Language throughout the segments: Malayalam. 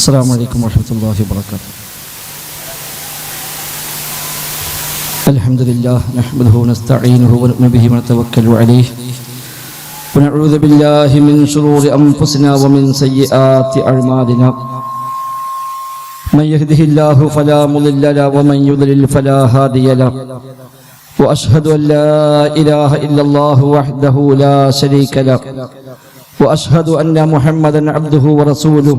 അസ്സാം വലൈക്കും വാഹമത്തല്ലാഹി വാബർക്കാത്ത الحمد لله نحمده ونستعينه ونؤمن به ونتوكل عليه ونعوذ بالله من شرور أنفسنا ومن سيئات أعمالنا من يهده الله فلا مضل له ومن يضلل فلا هادي له وأشهد أن لا إله إلا الله وحده لا شريك له وأشهد أن محمدا عبده ورسوله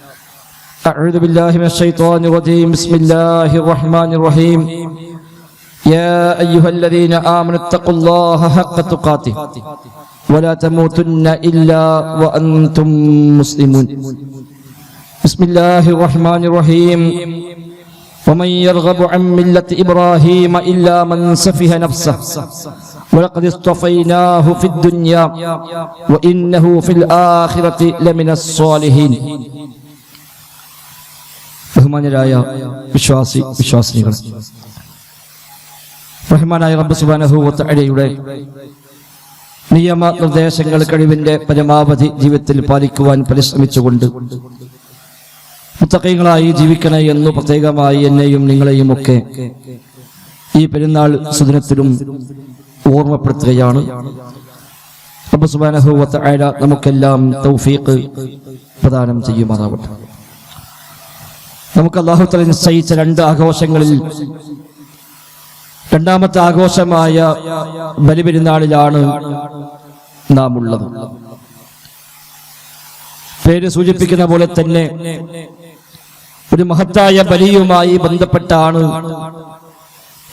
أعوذ بالله من الشيطان الرجيم. بسم الله الرحمن الرحيم. يا أيها الذين آمنوا اتقوا الله حق تقاته. ولا تموتن إلا وأنتم مسلمون. بسم الله الرحمن الرحيم. ومن يرغب عن ملة إبراهيم إلا من سفه نفسه. ولقد اصطفيناه في الدنيا وإنه في الآخرة لمن الصالحين. ബഹുമാന്യരായ വിശ്വാസി വിശ്വാസിനികൾ. റഹ്മാനായ റബ്ബ് സുബാനഹുവത്ത് അഴയുടെ നിയമ നിർദ്ദേശങ്ങൾ കഴിവിന്റെ പരമാവധി ജീവിതത്തിൽ പാലിക്കുവാൻ പരിശ്രമിച്ചുകൊണ്ട് മുത്തക്കൈകളായി ജീവിക്കണേ എന്ന് പ്രത്യേകമായി എന്നെയും നിങ്ങളെയും ഒക്കെ ഈ പെരുന്നാൾ സുദിനത്തിലും ഓർമ്മപ്പെടുത്തുകയാണ്. റബ്ബ് സുബാനഹുവത്ത് അഴ നമുക്കെല്ലാം തൗഫീഖ് പ്രദാനം ചെയ്യുമാറാവട്ടെ. നമുക്ക് അള്ളാഹുത്തല നിശ്ചയിച്ച രണ്ട് ആഘോഷങ്ങളിൽ രണ്ടാമത്തെ ആഘോഷമായ ബലിപെരുന്നാളിലാണ് നാം ഉള്ളത് പേര് സൂചിപ്പിക്കുന്ന പോലെ തന്നെ ഒരു മഹത്തായ ബലിയുമായി ബന്ധപ്പെട്ടാണ്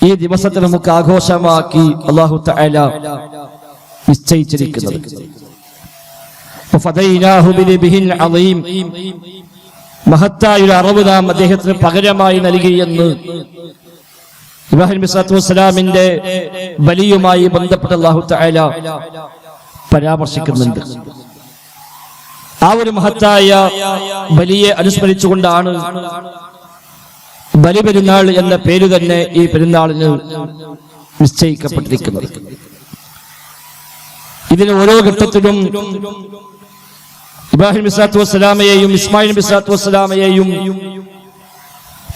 ഈ ദിവസത്തെ നമുക്ക് ആഘോഷമാക്കി അള്ളാഹു തല നിശ്ചയിച്ചിരിക്കുന്നത്. മഹത്തായ ഒരു അറിവ് നാം അദ്ദേഹത്തിന് പകരമായി നൽകിയെന്ന് ഇബ്രാഹിം ബിസാത്തു വസ്സലാമിന്റെ ബലിയുമായി ബന്ധപ്പെട്ട അള്ളാഹു തആല പരാമർശിക്കുന്നുണ്ട്. ആ ഒരു മഹത്തായ ബലിയെ അനുസ്മരിച്ചുകൊണ്ടാണ് ബലി പെരുന്നാൾ എന്ന പേര് തന്നെ ഈ പെരുന്നാളിന് നിശ്ചയിക്കപ്പെട്ടിരിക്കുന്നത്. ഇതിന് ഓരോ ഘട്ടത്തിലും ഇബ്രാഹിം ബിസ്ലാത്തു വസ്സലാമയെയും ഇസ്മായിൽ ബിസ്ലാത്തു വസ്സലാമയെയും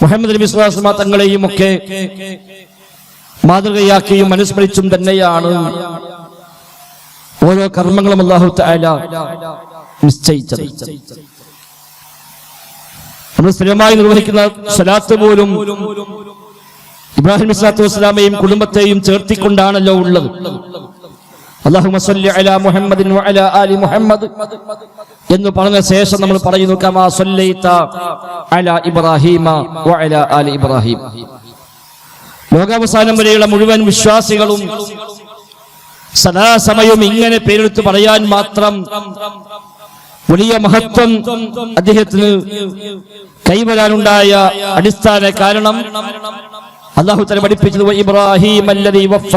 മുഹമ്മദ് നബി സ്വലാസ്മ തങ്ങളെയും ഒക്കെ മാതൃകയാക്കിയും അനുസ്മരിച്ചും തന്നെയാണ് ഓരോ കർമ്മങ്ങളും അള്ളാഹു താല നിശ്ചയിച്ചത്. നമ്മൾ സ്ഥിരമായി നിർവഹിക്കുന്ന സ്വലാത്ത് പോലും ഇബ്രാഹിം ഇസ്ലാത്തു വസ്സലാമയും കുടുംബത്തെയും ചേർത്തിക്കൊണ്ടാണല്ലോ ഉള്ളത്. അള്ളാഹു മുഹമ്മദിൻ മുഹമ്മദ്. എന്ന് പറഞ്ഞ ശേഷം നമ്മൾ പറയുന്നു നോക്കാം ഇബ്രാഹിം. ലോകാവസാനം വരെയുള്ള മുഴുവൻ വിശ്വാസികളും സദാസമയം ഇങ്ങനെ പേരെടുത്ത് പറയാൻ മാത്രം വലിയ മഹത്വം അദ്ദേഹത്തിന് കൈവരാനുണ്ടായ അടിസ്ഥാന കാരണം അള്ളാഹു തന്നെ പഠിപ്പിച്ചത് ഇബ്രാഹിം അല്ലതി വഫ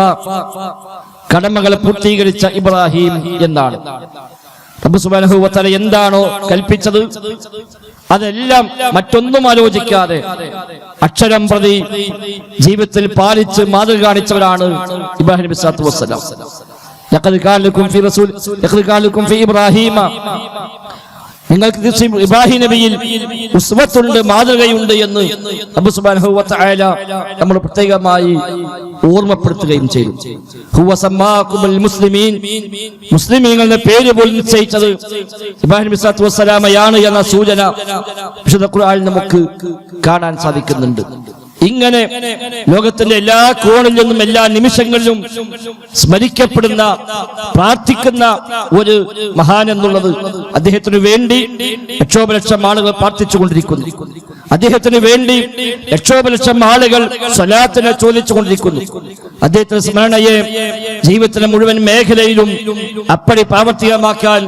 കടമകളെ പൂർത്തീകരിച്ച ഇബ്രാഹിം എന്നാണ്. റബ്ബ് സുബ്ഹാനഹു വതആല എന്താണോ കൽപ്പിച്ചത് അതെല്ലാം മറ്റൊന്നും ആലോചിക്കാതെ അക്ഷരം പ്രതി ജീവിതത്തിൽ പാലിച്ച് മാതൃക കാണിച്ചവരാണ് ഇബ്രാഹിം കാന ഫി റസൂൽ ഫി നിങ്ങൾക്ക് തീർച്ചയായും ഇബ്രാഹിം നബിയിൽ ഉസ്വത്തുണ്ട് മാതൃകയുണ്ട് എന്ന് അബു സുബ്ഹാനഹു വതആല നമ്മൾ പ്രത്യേകമായി ഓർമ്മപ്പെടുത്തുകയും ചെയ്തു. മുസ്ലിമീൻ. മുസ്ലിമീങ്ങളുടെ പേര് പോലും നിശ്ചയിച്ചത് ഇബ്രാഹിം വസ്സലാമയാണ് എന്ന സൂചന വിശുദ്ധ ഖുർആനിൽ നമുക്ക് കാണാൻ സാധിക്കുന്നുണ്ട്. ഇങ്ങനെ ലോകത്തിന്റെ എല്ലാ കോണിൽ നിന്നും എല്ലാ നിമിഷങ്ങളിലും സ്മരിക്കപ്പെടുന്ന പ്രാർത്ഥിക്കുന്ന ഒരു മഹാൻ എന്നുള്ളത് അദ്ദേഹത്തിന് വേണ്ടി ലക്ഷോപലക്ഷം ആളുകൾ പ്രാർത്ഥിച്ചുകൊണ്ടിരിക്കുന്നു. അദ്ദേഹത്തിന് വേണ്ടി ലക്ഷോപലക്ഷം ആളുകൾ സ്വലാത്തിനെ ചോദിച്ചുകൊണ്ടിരിക്കുന്നു. അദ്ദേഹത്തിന്റെ സ്മരണയെ ജീവിതത്തിലെ മുഴുവൻ മേഖലയിലും അപ്പടി പ്രാവർത്തികമാക്കാൻ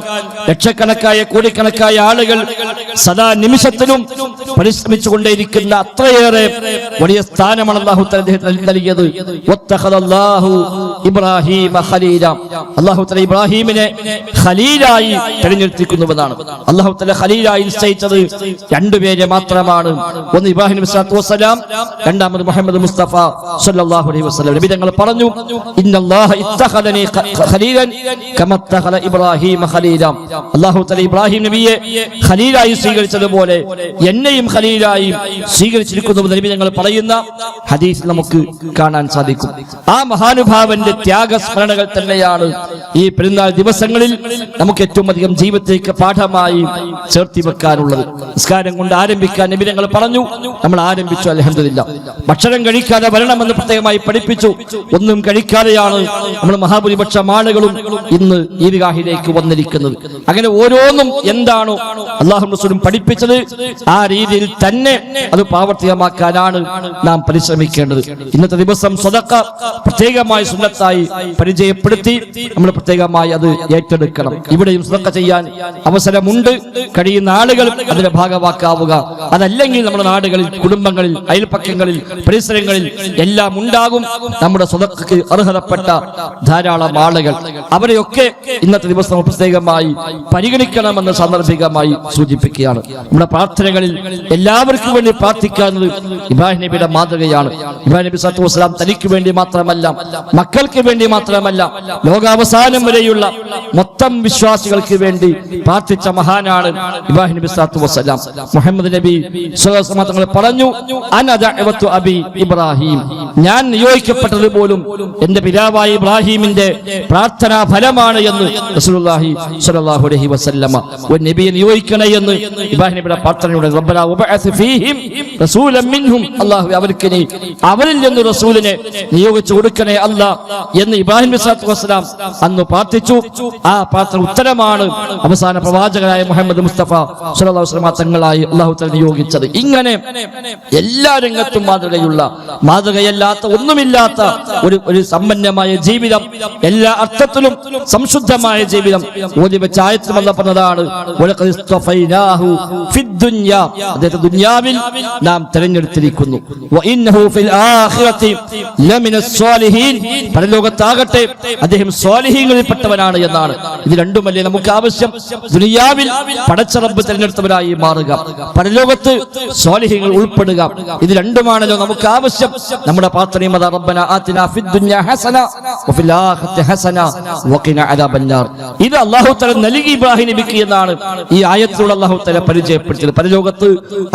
ലക്ഷക്കണക്കായ കോടിക്കണക്കായ ആളുകൾ സദാ നിമിഷത്തിലും പരിശ്രമിച്ചുകൊണ്ടേയിരിക്കുന്ന അത്രയേറെ വലിയ സ്ഥാനമാണ് അള്ളാഹു അദ്ദേഹത്തിന് നൽകിയത്. ഇബ്രാഹീമ ഖലീല. അല്ലാഹു തആല ഇബ്രാഹിമിനെ ഖലീലായി തിരഞ്ഞെടുത്തിരിക്കുന്നുവെന്നാണ് അല്ലാഹു തആല ഖലീലായി നിശ്ചയിച്ചത് രണ്ടുപേരെ മാത്രമാണ്. ഒന്ന് ഇബ്രാഹിം സ്വല്ലല്ലാഹു വസ്സലാം രണ്ടാമത് മുഹമ്മദ് മുസ്തഫ സല്ലല്ലാഹു അലൈഹി വസല്ലം. നബി തങ്ങൾ പറഞ്ഞു ഇന്നല്ലാഹ ഇത്തഖദനി ഖലീലൻ കമ ഇത്തഖല ഇബ്രാഹിം ഖലീല. അല്ലാഹു തആല ഇബ്രാഹിം നബിയെ ഖലീലായി സ്വീകരിച്ചതുപോലെ എന്നെയും ഖലീലായി സ്വീകരിച്ചിരിക്കുന്നു നബി തങ്ങൾ പറയുന്ന ഹദീസ് നമുക്ക് കാണാൻ സാധിക്കും. ആ മഹാനുഭാവന്റെ ത്യാഗസ്മരണകൾ തന്നെയാണ്. ഈ പെരുന്നാൾ ദിവസങ്ങളിൽ നമുക്ക് ഏറ്റവും അധികം ജീവിതത്തേക്ക് പാഠമായി ചേർത്തി വെക്കാനുള്ളത്. നിസ്കാരം കൊണ്ട് ആരംഭിക്കാൻ എമിരങ്ങൾ പറഞ്ഞു. നമ്മൾ ആരംഭിച്ചു അലഹമില്ല ഭക്ഷണം കഴിക്കാതെ വരണമെന്ന് പ്രത്യേകമായി പഠിപ്പിച്ചു. ഒന്നും കഴിക്കാതെയാണ് നമ്മൾ മഹാഭൂരിപക്ഷം ആളുകളും ഇന്ന് ഈ ഈദ്ഗാഹിലേക്ക് വന്നിരിക്കുന്നത്. അങ്ങനെ ഓരോന്നും എന്താണോ അള്ളാഹു പഠിപ്പിച്ചത് ആ രീതിയിൽ തന്നെ അത് പ്രാവർത്തികമാക്കാനാണ് നാം പരിശ്രമിക്കേണ്ടത്. ഇന്നത്തെ ദിവസം സ്വതക്ക പ്രത്യേകമായി സുന്നത്തായി പരിചയപ്പെടുത്തി നമ്മൾ പ്രത്യേകമായി അത് ഏറ്റെടുക്കണം. ഇവിടെയും സ്വതക്ക ചെയ്യാൻ അവസരമുണ്ട്. കഴിയുന്ന ആളുകൾ അതിന്റെ ഭാഗമാക്കാവുക അതല്ലെങ്കിൽ നമ്മുടെ നാടുകളിൽ കുടുംബങ്ങളിൽ അയൽപ്പക്കങ്ങളിൽ പരിസരങ്ങളിൽ എല്ലാം ഉണ്ടാകും നമ്മുടെ സ്വതക്കക്ക് അർഹതപ്പെട്ട ധാരാളം ആളുകൾ. അവരെയൊക്കെ ഇന്നത്തെ ദിവസം പ്രത്യേകമായി പരിഗണിക്കണമെന്ന് സാന്ദർഭികമായി സൂചിപ്പിക്കുകയാണ്. നമ്മുടെ പ്രാർത്ഥനകളിൽ എല്ലാവർക്കും വേണ്ടി പ്രാർത്ഥിക്കാവുന്നത് ഇബ്രാഹിം നബിയുടെ മാതൃകയാണ്. ഇബ്രാഹിം നബി സത്തു വസ്സലാം തനിക്ക് വേണ്ടി മാത്രമല്ല മക്കൾക്ക് വേണ്ടി മാത്രമല്ല ലോകാവസാനം വരെയുള്ള മൊത്തം വിശ്വാസികൾക്ക് വേണ്ടി പ്രാർത്ഥിച്ച മഹാനാണ് ഇബ്രാഹിം നബി സാത്തു വസ്സലാം മുഹമ്മദ് നബി തങ്ങൾ പറഞ്ഞു അന ദഅവത്തു അബി ഇബ്രാഹിം. ഞാൻ നിയോഗിക്കപ്പെട്ടത് പോലും എന്റെ പിതാവായ ഇബ്രാഹിമിന്റെ പ്രാർത്ഥനാ ഫലമാണ് എന്ന് റസൂലുള്ളാഹി സ്വല്ലല്ലാഹു അലൈഹി വസല്ലമ ഒരു നബിയെ നിയോഗിക്കണേ എന്ന് ഇബ്രാഹിം നബിയുടെ പ്രാർത്ഥനയുടെ റബ്ബനാ ഉബഅസ് ഫീഹിം റസൂലൻ മിൻഹും. അല്ലാഹു അവർക്ക് അവരിൽ നിന്ന് റസൂലിനെ നിയോഗിച്ചു കൊടുക്കണേ അല്ല എന്ന് ഇബ്രാഹിം നബി അലൈഹി വസല്ലം അന്ന് പ്രാർത്ഥിച്ചു. ആ പ്രാർത്ഥന ഉത്തരമാണ് അവസാന പ്രവാചകനായ മുഹമ്മദ് മുസ്തഫ വസല്ലം തങ്ങളായി തആല നിയോഗിച്ചത്. ഇങ്ങനെ എല്ലാ രംഗത്തും മാതൃകയുള്ള മാതൃകയല്ലാത്ത ഒന്നുമില്ലാത്ത ഒരു ഒരു സമ്പന്നമായ ജീവിതം എല്ലാ അർത്ഥത്തിലും സംശുദ്ധമായ ജീവിതം ഓതി വെച്ച ആയത്തിലും വന്ന പറഞ്ഞതാണ്. അദ്ദേഹത്തെ ദുനിയാവിൽ നാം തിരഞ്ഞെടുത്തിരിക്കുന്നു. ആഖിറതി ലമിന സ്വാലിഹീൻ സ്വാലിഹീങ്ങളിൽപ്പെട്ടവനാണ് എന്നാണ്. ഇത് രണ്ടുമല്ലേ നമുക്ക് ആവശ്യം? ദുനിയാവിൽ പടച്ചറമ്പ് തിരഞ്ഞെടുത്തവരായി മാറുക. പരലോകത്ത് സ്വാലിഹ്യങ്ങൾ ഉൾപ്പെടുക. ഇത് രണ്ടുമാണല്ലോ നമുക്ക് ആവശ്യം. നമ്മുടെ അദാബന്നാർ. ഇത് അല്ലാഹു തആല നൽകി ഇബ്രാഹിം നബിക്ക് എന്നാണ് ഈ ആയത്തിലൂടെ അല്ലാഹു തആല പരിചയപ്പെടുത്തിയത്. പരലോകത്ത്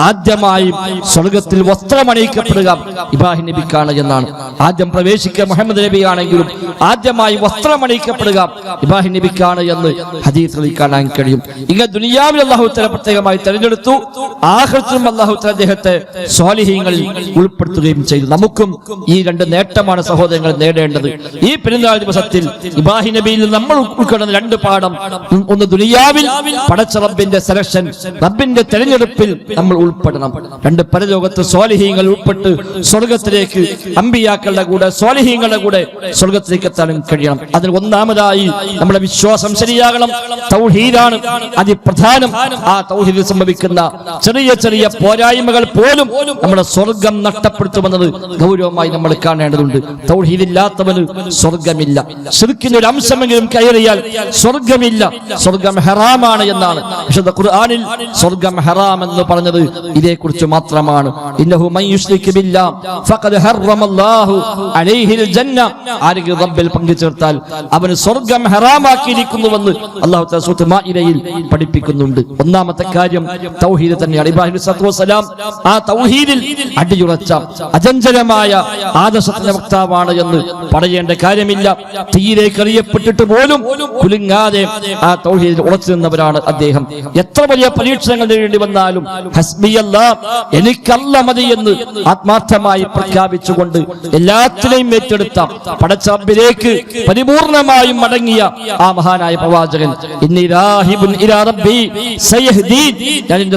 ആദ്യമായി സ്വർഗത്തിൽ വസ്ത്രമണിയിക്കപ്പെടുക ഇബ്രാഹിം നബിക്കാണ് എന്നാണ്. ആദ്യം പ്രവേശിക്കുക മുഹമ്മദ് നബി ആണെങ്കിലും ആദ്യമായി വസ്ത്രമണിയിക്കപ്പെടുക ഇബ്രാഹിം നബിക്കാണ് എന്ന് ഹദീസുകളിൽ കാണാൻ കഴിയും. ഇങ്ങനെ ദുനിയാവിൽ അള്ളാഹു തല പ്രത്യേകമായി തെരഞ്ഞെടുത്തു. ആഹൃത്തും അള്ളാഹു തല അദ്ദേഹത്തെ സ്വാലിഹ്യങ്ങളിൽ ഉൾപ്പെടുത്തുകയും ചെയ്തു. നമുക്കും ഈ രണ്ട് നേട്ടമാണ് സഹോദരങ്ങൾ നേടേണ്ടത്. ഈ പെരുന്നാൾ ദിവസത്തിൽ ഇബ്രാഹിം നബിയിൽ നമ്മൾ ഉൾക്കൊള്ളുന്ന രണ്ട് പാഠം. ഒന്ന് ദുനിയാവിൽ പടച്ച റബ്ബിന്റെ സെലക്ഷൻ റബ്ബിന്റെ തെരഞ്ഞെടുപ്പിൽ നമ്മൾ ഉൾപ്പെടണം. രണ്ട് പരലോകത്ത് സ്വാലിഹ്യങ്ങൾ ഉൾപ്പെട്ട് സ്വർഗത്തിലേക്ക് അമ്പിയാക്കളുടെ കൂടെ സ്വാലിഹ്യങ്ങളുടെ കൂടെ സ്വർഗത്തിലേക്ക് എത്താനും കഴിയണം. അതിന് ഒന്നാമതായി നമ്മുടെ വിശ്വാസം ശരിയാകണം. തൗഹീദാണ് അതിപ്രധാനം. ആ തൗഹീദിൽ സംഭവിക്കുന്ന ചെറിയ ചെറിയ പോരായ്മകൾ പോലും നമ്മുടെ സ്വർഗം നഷ്ടപ്പെടുത്തുമെന്നത് ഗൗരവമായി നമ്മൾ കാണേണ്ടതുണ്ട്. തൗഹീദില്ലാത്തവന് സ്വർഗമില്ല. ശിർക്കിന്റെ ഒരു അംശമെങ്കിലും കയറിയാൽ സ്വർഗമില്ല. സ്വർഗം ഹെറാമാണ് എന്നാണ് വിശുദ്ധ ഖുർആനിൽ സ്വർഗം ഹെറാം എന്ന് പറഞ്ഞത്. ഇതേക്കുറിച്ച് മാത്രമാണ്. ഇന്നഹു ബില്ല ഫഖദ് അലൈഹിൽ ജന്ന. ആരെങ്കിലും റബ്ബിൽ പങ്കു ചേർത്താൽ അവന് സ്വർഗം ഹറാമാക്കിയിരിക്കുന്നുവെന്ന് അള്ളാഹു പഠിപ്പിക്കുന്നുണ്ട്. ഒന്നാമത്തെ കാര്യം തൗഹീദ് തന്നെയാണ്. ഇബ്രാഹിം വസ്സലാം ആ തൗഹീദിൽ അടിയുറച്ച അചഞ്ചലമായ ആദർശത്തിന്റെ വക്താവാണ് എന്ന് പറയേണ്ട കാര്യമില്ല. തീയിലേക്ക് അറിയപ്പെട്ടിട്ട് പോലും കുലുങ്ങാതെ ആ തൗഹീദിൽ ഉറച്ചു നിന്നവരാണ് അദ്ദേഹം. എത്ര വലിയ പരീക്ഷണങ്ങൾ നേരിടേണ്ടി വന്നാലും ഹസ്ബിയല്ല എനിക്കല്ല മതി എന്ന് ആത്മാർത്ഥമായി പ്രഖ്യാപിച്ചുകൊണ്ട് എല്ലാത്തിനെയും ഏറ്റെടുത്ത പടച്ചാമ്പിലേക്ക് പരിപൂർണമായും മടങ്ങിയ ആ മഹാനായ പ്രവാചകൻ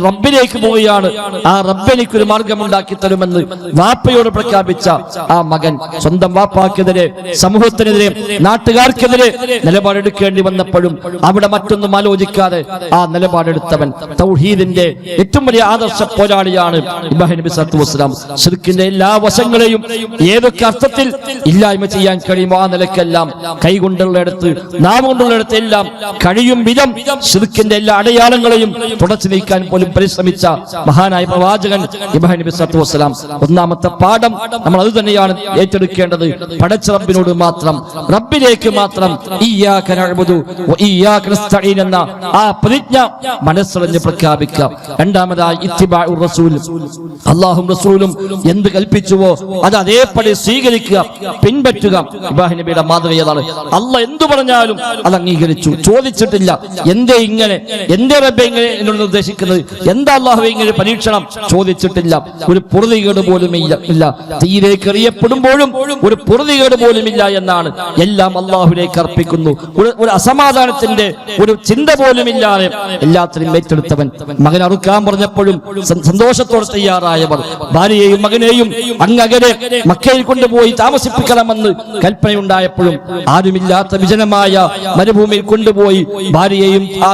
റബ്ബിലേക്ക് പോവുകയാണ്. ആ റബ്ബ് എനിക്കൊരു മാർഗമുണ്ടാക്കി തരുമെന്ന് വാപ്പയോട് പ്രഖ്യാപിച്ച ആ മകൻ സ്വന്തം വാപ്പാക്കെതിരെ സമൂഹത്തിനെതിരെ നാട്ടുകാർക്കെതിരെ നിലപാടെടുക്കേണ്ടി വന്നപ്പോഴും അവിടെ മറ്റൊന്നും ആലോചിക്കാതെ ആ നിലപാടെടുത്തവൻ തൗഹീദിന്റെ ഏറ്റവും വലിയ ആദർശ പോരാളിയാണ് ഇബ്രാഹിം നബി അലൈഹി വസല്ലം. ശിർക്കിന്റെ എല്ലാ വശങ്ങളെയും ഏതൊക്കെ അർത്ഥത്തിൽ ഇല്ലായ്മ ചെയ്യാൻ കഴിയുമോ ആ നിലക്കെല്ലാം കൈകൊണ്ടുള്ളിടത്ത് നാം കൊണ്ടുള്ളിടത്ത് കഴിയും വിധം ശിർക്കിന്റെ എല്ലാ അടയാളങ്ങളെയും തുടച്ചു നീക്കാൻ പോലും പരിശ്രമിച്ച മഹാനായ പ്രവാചകൻ ഇബ്രാഹിം നബി സത്തു വസല്ലം. ഒന്നാമത്തെ പാഠം നമ്മൾ അത് തന്നെയാണ് ഏറ്റെടുക്കേണ്ടത്. പടച്ച റബ്ബിനോട് മാത്രം റബ്ബിലേക്ക് മാത്രം എന്ന ആ പ്രതിജ്ഞ മനസ്സറിഞ്ഞ് പ്രഖ്യാപിക്കുക രണ്ടാമതായി അല്ലാഹും റസൂലും എന്ത് കൽപ്പിച്ചുവോ അത് അതേപടി സ്വീകരിക്കുക പിൻപറ്റുക. ഇബ്രാഹിം നബിയുടെ മാതൃക ഏതാണ്? അല്ല എന്തു പറഞ്ഞാലും അത് അംഗീകരിച്ചു. ചോദിച്ചിട്ടില്ല. എന്തേ ഇങ്ങനെ? എന്തേ റബ്ബെ ഇങ്ങനെ എന്നോട് നിർദ്ദേശിക്കുന്നത്? എന്താ അള്ളാഹു ഇങ്ങനെ പരീക്ഷണം? ചോദിച്ചിട്ടില്ല. ഒരു പൊറുതികേട് പോലും ഇല്ല. തീയിലേക്ക് എറിയപ്പെടുമ്പോഴും ഒരു പൊറുതികേട് പോലും ഇല്ല എന്നാണ് എല്ലാം അള്ളാഹുലേക്ക് അർപ്പിക്കുന്നു. ഒരു അസമാധാനത്തിന്റെ ഒരു ചിന്ത പോലും ഇല്ലാതെ എല്ലാത്തിനും ഏറ്റെടുത്തവൻ മകൻ അറുക്കാൻ പറഞ്ഞപ്പോഴും സന്തോഷത്തോടെ തയ്യാറായവർ. ഭാര്യയെയും മകനെയും അങ്ങകരെ മക്കയിൽ കൊണ്ടുപോയി താമസിപ്പിക്കണമെന്ന് കൽപ്പനയുണ്ടായപ്പോഴും ആരുമില്ലാത്ത വിജനമായ മരുഭൂമിയിൽ കൊണ്ടുപോയി ഭാര്യയെയും ആ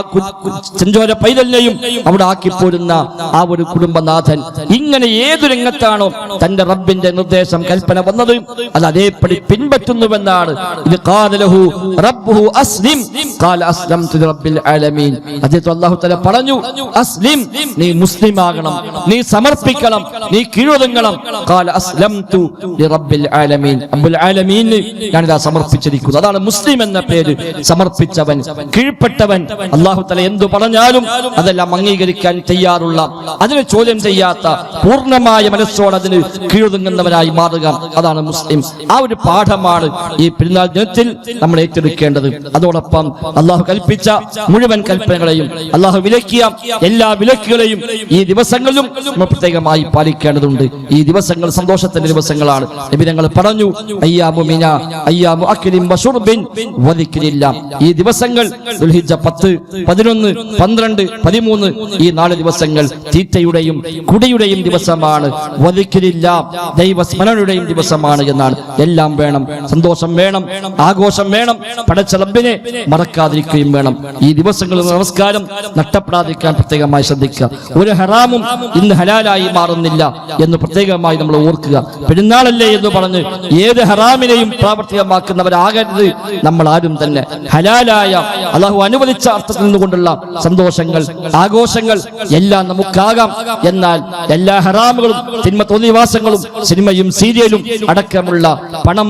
ചെഞ്ചോര പൈതലിനെയും അവിടെ ആക്കിപ്പോരുന്ന ആ ഒരു കുടുംബനാഥൻ ഇങ്ങനെ ഏതു രംഗത്താണോ തന്റെ റബ്ബിന്റെ നിർദ്ദേശം കൽപ്പന വന്നത്? അത് അതേപടി പിൻപറ്റുന്നുവെന്നാണ്. ഇത് ഖാലലഹു റബ്ബുഹു അസ്ലിം. കാല അസ്ലംതു റബ്ബിൽ ആലമീൻ. അദ്ദേഹത്തെ അള്ളാഹു തല പറഞ്ഞു അസ്ലിം നീ മുസ്ലിം ആകണം നീ സമർപ്പിക്കണം നീ കീഴൊതുങ്ങണം കാല അസ്ലംതു ലിറബ്ബിൽ ആലമീൻ. അബ്ബുൽ ആലമീൻ ഞാനിതാ സമർപ്പിച്ചിരിക്കുന്നു അതാണ് മുസ്ലിം എന്ന പേര് സമർപ്പിച്ചവൻ കീഴ്പ്പെട്ടവൻ അള്ളാഹു തല എന്തു പറഞ്ഞാലും അതെല്ലാം അംഗീകരിക്കാൻ തയ്യാറുള്ള അതിന് ചോദ്യം ചെയ്യാത്ത പൂർണമായ മനസ്സോടെ അതിന് കീഴൊതുങ്ങുന്നവനായി മാറുക. അതാണ് മുസ്ലിം. ആ ഒരു പാഠമാണ് ഈ പെരുന്നാൾ ദിനത്തിൽ നമ്മൾ ഏറ്റെടുക്കേണ്ടത്. അതോടൊപ്പം അള്ളാഹു കൽപ്പിച്ച മുഴുവൻ കൽപ്പനകളെയും അള്ളാഹു വിലക്കിയ എല്ലാ വിലക്കുകളെയും ഈ ദിവസങ്ങളിലും നമ്മൾ പ്രത്യേകമായി പാലിക്കേണ്ടതുണ്ട്. ഈ ദിവസങ്ങൾ സന്തോഷത്തിന്റെ ദിവസങ്ങളാണ്. നബി ഞങ്ങൾ പറഞ്ഞു അയ്യാമു മിന അയ്യാമു അക്ലിം വശുർബിൻ വദിക്രില്ല ഈ ദിവസങ്ങൾ ദുൽഹിജ്ജ പത്ത് പതിനൊന്ന് പന്ത്രണ്ട് പതിമൂന്ന് ഈ നാല് ദിവസങ്ങൾ തീറ്റയുടെയും കുടിയുടെയും ദിവസമാണ്. വധിക്കില്ല ദൈവസ്മരണയുടെയും ദിവസമാണ് എന്നാണ്. എല്ലാം വേണം. സന്തോഷം വേണം. ആഘോഷം വേണം. പടച്ച റബ്ബിനെ മറക്കാതിരിക്കുകയും വേണം. ഈ ദിവസങ്ങളിൽ നമസ്കാരം നഷ്ടപ്പെടാതിരിക്കാൻ പ്രത്യേകമായി ശ്രദ്ധിക്കുക. ഒരു ഹറാമും ഇന്ന് ഹലാലായി മാറുന്നില്ല എന്ന് പ്രത്യേകമായി നമ്മൾ ഓർക്കുക. പെരുന്നാളല്ലേ എന്ന് പറഞ്ഞ് ഏത് ഹറാമിനെയും പ്രാവർത്തികമാക്കുന്നവരാകരുത്. നമ്മൾ ആരും തന്നെ ഹലാലായ അള്ളാഹു അനുവദിച്ച അർത്ഥത്തിൽ നിന്നുകൊണ്ടുള്ള സന്തോഷങ്ങൾ ആഘോഷങ്ങൾ എല്ലാം നമുക്കാകാം. എന്നാൽ എല്ലാ ഹറാമുകളും സിനിമ തോന്നിവാസങ്ങളും സിനിമയും സീരിയലും അടക്കമുള്ള പണം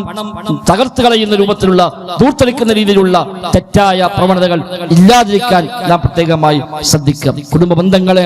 തകർത്ത് കളയുന്ന രൂപത്തിലുള്ള തൂർത്തെടുക്കുന്ന രീതിയിലുള്ള തെറ്റായ പ്രവണതകൾ ഇല്ലാതിരിക്കാൻ നാം പ്രത്യേകമായി ശ്രദ്ധിക്കാം. കുടുംബ ബന്ധങ്ങളെ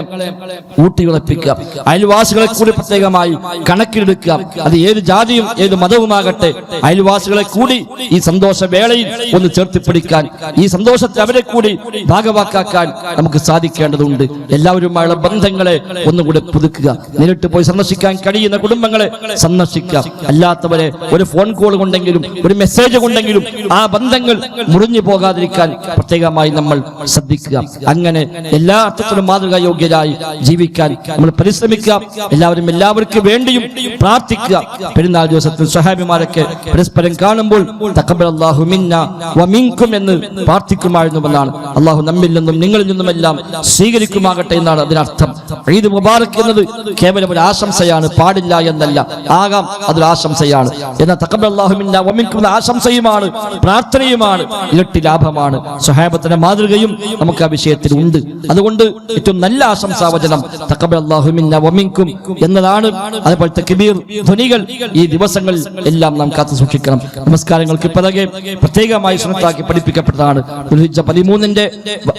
ഊട്ടിയുറപ്പിക്കുക അയൽവാസികളെ കൂടി പ്രത്യേകമായി കണക്കിലെടുക്കുക അത് ഏത് ജാതിയും ഏത് മതവുമാകട്ടെ അയൽവാസികളെ കൂടി ഈ സന്തോഷ വേളയിൽ ഒന്ന് ചേർത്ത് പിടിക്കാൻ ഈ സന്തോഷത്തെ അവരെ കൂടി ഭാഗവാക്കാക്കാൻ നമുക്ക് സാധിക്കേണ്ടതുണ്ട്. എല്ലാവരുമായുള്ള ബന്ധങ്ങളെ ഒന്നുകൂടെ പുതുക്കുക. നേരിട്ട് പോയി സന്ദർശിക്കാൻ കഴിയുന്ന കുടുംബങ്ങളെ സന്ദർശിക്കുക. അല്ലാത്തവരെ ഒരു ഫോൺ കോൾ കൊണ്ടെങ്കിലും ഒരു മെസ്സേജ് കൊണ്ടെങ്കിലും ആ ബന്ധങ്ങൾ മുറിഞ്ഞു പോകാതിരിക്കാൻ പ്രത്യേകമായി നമ്മൾ ശ്രദ്ധിക്കുക. അങ്ങനെ എല്ലാ അർത്ഥത്തിലും മാതൃകാ യോഗ്യരായി ജീവിക്കാൻ നമ്മൾ പരിശ്രമിക്കുക. എല്ലാവരും എല്ലാവർക്കും വേണ്ടിയും പ്രാർത്ഥിക്കുക. പെരുന്നാൾ ദിവസത്തിൽ സഹാബിമാരൊക്കെ പരസ്പരം കാണുമ്പോൾ തഖബ്ബലല്ലാഹു മിന്ന വമിൻകും എന്ന് പ്രാർത്ഥിക്കുമായിരുന്നുവെന്നാണ്. അള്ളാഹു നമ്മിൽ നിന്നും നിങ്ങളിൽ നിന്നും എല്ലാം സ്വീകരിക്കുമാകട്ടെ എന്നാണ് അതിനർത്ഥം. ഈദ് മുബാറക് എന്നത് കേവലം ഒരു ആശംസയാണ്. പാടില്ല എന്നല്ല. ആകാം അതൊരു ആശംസയാണ്. എന്നാൽ തഖബ്ബലല്ലാഹു മിന്ന വമിൻകും എന്ന ആശംസയുമാണ് പ്രാർത്ഥനയുമാണ് ഇരട്ടി ലാഭമാണ്. സഹാബത്തിന്റെ മാതൃകയും നമുക്ക് ആ വിഷയത്തിൽ ഉണ്ട്. അതുകൊണ്ട് ഏറ്റവും നല്ല ആശംസാവചനം തഖബ്ബലല്ലാഹു മിന്ന വമിൻകും എന്നതാണ്. അതുപോലത്തെ കബീർ ധ്വനികൾ ഈ ദിവസങ്ങളിൽ എല്ലാം നാം കാത്തു സൂക്ഷിക്കണം നമസ്കാരങ്ങൾക്ക് പിറകെ പ്രത്യേകമായി സുന്നത്താക്കി പഠിപ്പിക്കപ്പെട്ടതാണ്. ദുൽഹിജ്ജ പതിമൂന്നിന്റെ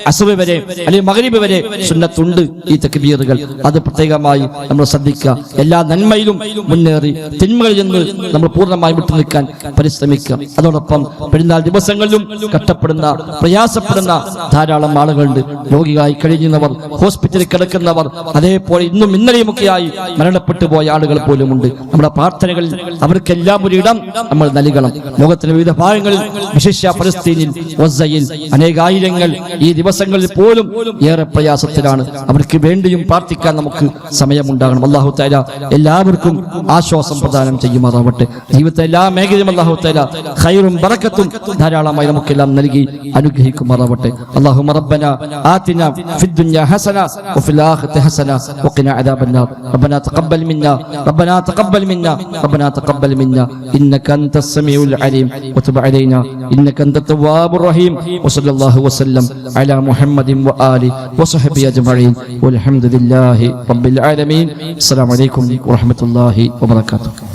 അസബ് വരെ അല്ലെങ്കിൽ മകരീബ് വരെ സുന്നത്തുണ്ട് ഈ തക്ബീറുകൾ. അത് പ്രത്യേകമായി നമ്മൾ ശ്രദ്ധിക്കുക. എല്ലാ നന്മയിലും മുന്നേറി തിന്മകളിൽ നിന്ന് നമ്മൾ പൂർണമായി വിട്ടു നിൽക്കാൻ പരിശ്രമിക്കുക. അതോടൊപ്പം പെരുന്നാൾ ദിവസങ്ങളിലും കഷ്ടപ്പെടുന്ന പ്രയാസപ്പെടുന്ന ധാരാളം ആളുകളുണ്ട്. രോഗികളായി കഴിയുന്നവർ ഹോസ്പിറ്റലിൽ കിടക്കുന്നവർ അതേപോലെ ഇന്നും ഇന്നലെയുമൊക്കെയായി മരണപ്പെട്ടു പോയ ആളുകൾ പോലുമുണ്ട്. നമ്മുടെ പ്രാർത്ഥനകളിൽ അവർക്കെല്ലാം ഒരു ഇടം നമ്മൾ നൽകണം. ലോകത്തിലെ വിവിധ ഭാഗങ്ങളിൽ വിശേഷ ഫലസ്തീനിൽ ഒസയിൽ അനേകായിരങ്ങൾ ഈ ദിവസങ്ങളിൽ പോലും ഏറെ പ്രയാസത്തിലാണ് അവർക്ക് വേണ്ടിയും പ്രാർത്ഥിക്കാൻ നമുക്ക് സമയമുണ്ടാകണം അള്ളാഹു തആല എല്ലാവർക്കും ആശ്വാസം പ്രദാനം ചെയ്യുമാറാവട്ടെ ജീവിതത്തെ എല്ലാ മേഖലയും അള്ളാഹു തആല ഖൈറും ബറക്കത്തും ധാരാളമായി നമുക്കെല്ലാം നൽകി അനുഗ്രഹിക്കുമാറാവട്ടെ അള്ളാഹു റബ്ബന ആതിന ഫി الدنيا حسنه وفي الاخره حسنه وقنا عذاب النار ربنا تقبل منا ربنا تقبل منا ربنا تقبل منا انك انت السميع العليم وتب علينا انك انت التواب الرحيم وصلى الله وسلم على محمد واله وصحبه اجمعين والحمد لله رب العالمين السلام عليكم ورحمه الله وبركاته